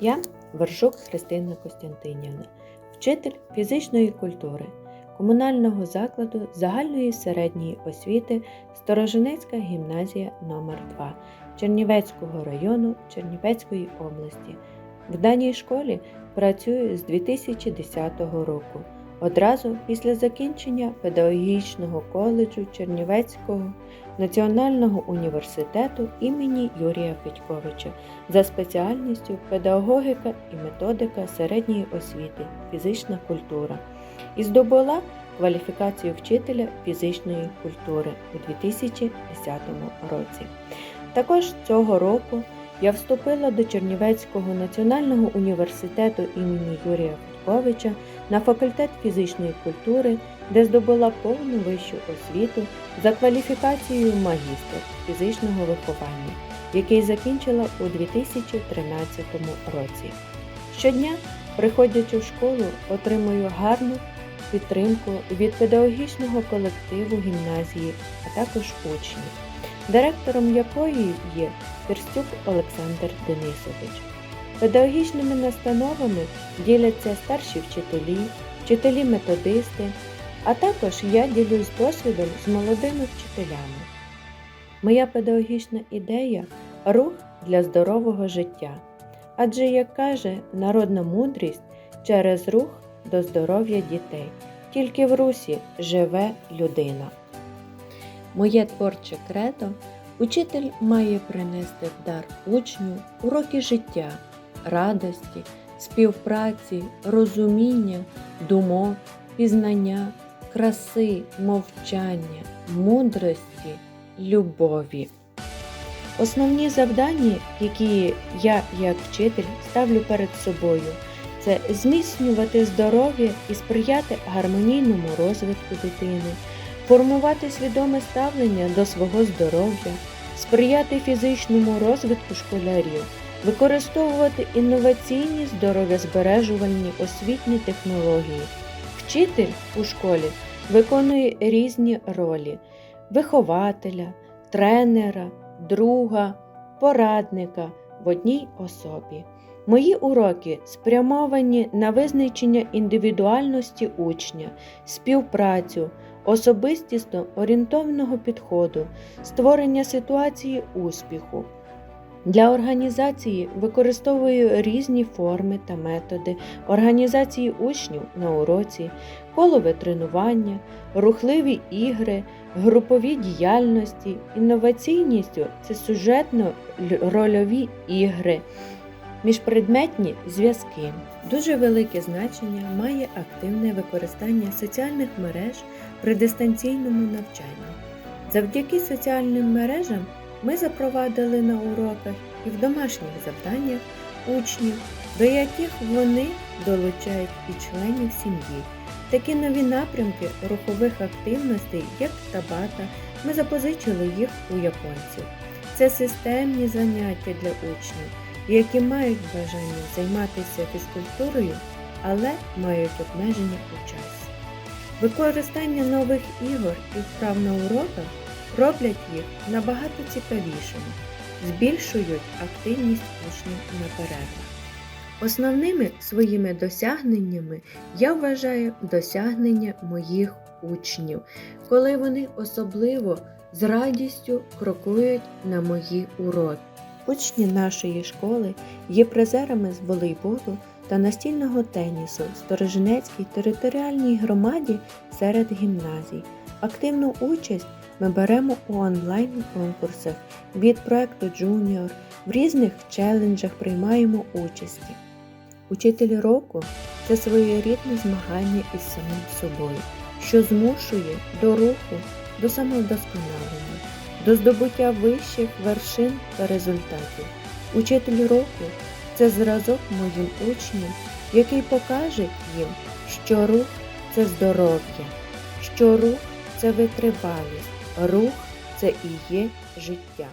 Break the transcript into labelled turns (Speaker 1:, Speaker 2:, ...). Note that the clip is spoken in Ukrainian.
Speaker 1: Я Вершук Христина Костянтинівна, вчитель фізичної культури комунального закладу загальної середньої освіти Сторожинецька гімназія номер 2 Чернівецького району Чернівецької області. В даній школі працюю з 2010 року, одразу після закінчення педагогічного коледжу Чернівецького Національного університету імені Юрія Федьковича за спеціальністю педагогіка і методика середньої освіти, фізична культура і здобула кваліфікацію вчителя фізичної культури у 2010 році. Також цього року я вступила до Чернівецького національного університету імені Юрія Федьковича на факультет фізичної культури, де здобула повну вищу освіту за кваліфікацією магістр фізичного виховання, який закінчила у 2013 році. Щодня, приходячи в школу, отримую гарну підтримку від педагогічного колективу гімназії, а також учнів, директором якої є Перстюк Олександр Денисович. Педагогічними настановами діляться старші вчителі, вчителі-методисти, а також я ділюсь досвідом з молодими вчителями. Моя педагогічна ідея рух для здорового життя. Адже, як каже народна мудрість, через рух до здоров'я дітей. Тільки в русі живе людина. Моє творче кредо учитель має принести в дар учню уроки життя, радості, співпраці, розуміння, думок, пізнання, краси, мовчання, мудрості, любові. Основні завдання, які я як вчитель ставлю перед собою, це зміцнювати здоров'я і сприяти гармонійному розвитку дитини, формувати свідоме ставлення до свого здоров'я, сприяти фізичному розвитку школярів, використовувати інноваційні здоров'язбережувальні освітні технології. Вчитель у школі виконує різні ролі вихователя, тренера, друга, порадника в одній особі. Мої уроки спрямовані на визначення індивідуальності учня, співпрацю, особистісно орієнтовного підходу, створення ситуації успіху. Для організації використовую різні форми та методи організації учнів на уроці, колове тренування, рухливі ігри, групові діяльності, інноваційністю це сюжетно-рольові ігри. Міжпредметні зв'язки. Дуже велике значення має активне використання соціальних мереж при дистанційному навчанні. Завдяки соціальним мережам ми запровадили на уроках і в домашніх завданнях учнів, до яких вони долучають і членів сім'ї. Такі нові напрямки рухових активностей, як табата, ми запозичили їх у японців. Це системні заняття для учнів які мають бажання займатися фізкультурою, але мають обмеження у часі. Використання нових ігор і вправ на уроках роблять їх набагато цікавішими, збільшують активність учнів на. Основними своїми досягненнями я вважаю досягнення моїх учнів, коли вони особливо з радістю крокують на мої уроки. Учні нашої школи є призерами з волейболу та настільного тенісу Сторожинецькій територіальній громаді серед гімназій. Активну участь ми беремо у онлайн-конкурсах від проекту Junior, в різних челенджах приймаємо участі. Учитель року це своєрідне змагання із самим собою, що змушує до руху, до самовдосконалення до здобуття вищих вершин та результатів. Учитель року це зразок моїм учням, який покаже їм, що рух це здоров'я, що рух це витривалість, рух це і є життя.